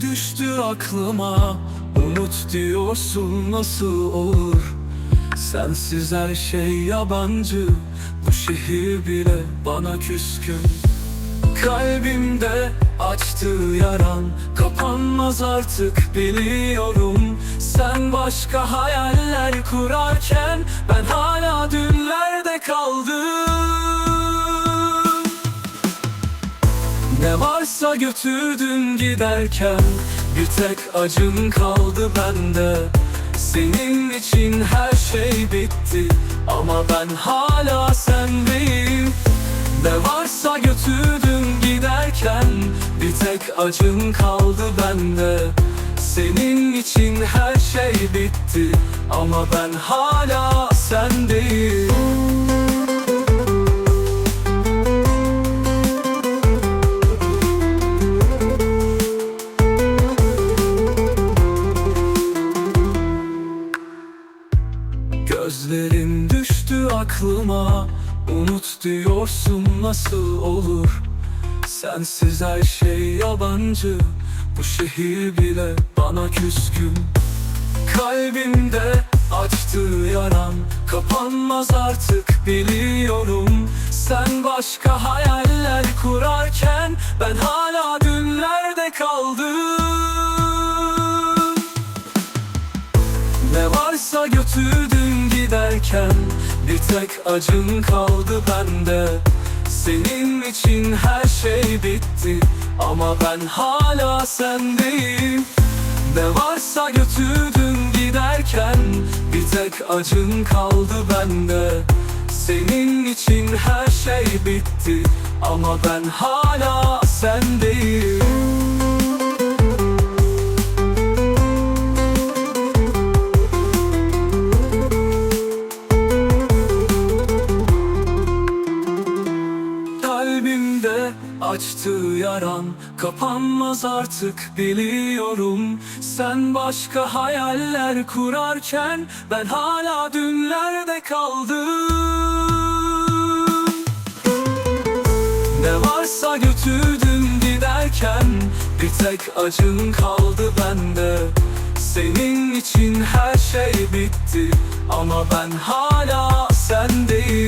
düştü aklıma. Unut diyorsun nasıl olur? Sensiz her şey yabancı. Bu şehir bile bana küskün. Kalbimde açtığı yaran. Kapanmaz artık biliyorum. Sen başka hayaller kurarken Ne varsa götürdün giderken Bir tek acın kaldı bende. Senin için her şey bitti Ama ben hala sendeyim. Ne varsa götürdün giderken Bir tek acın kaldı bende. Senin için her şey bitti Ama ben hala sendeyim Gözlerin düştü aklıma. Unut diyorsun nasıl olur? Sensiz her şey yabancı. Bu şehir bile bana küskün. Kalbimde açtığı yaran Kapanmaz artık biliyorum. Sen başka hayaller kurarken Ben hala dünlerde kaldım. Ne varsa götürdün giderken Bir tek acın kaldı bende. Senin için her şey bitti Ama ben hala sendeyim. Ne varsa götürdün giderken Bir tek acın kaldı bende. Senin için her şey bitti Ama ben hala sendeyim açtığı yaran Kapanmaz artık biliyorum. Sen başka hayaller kurarken Ben hala dünlerde kaldım. Ne varsa götürdün giderken Bir tek acın kaldı bende. Senin için her şey bitti Ama ben hala sendeyim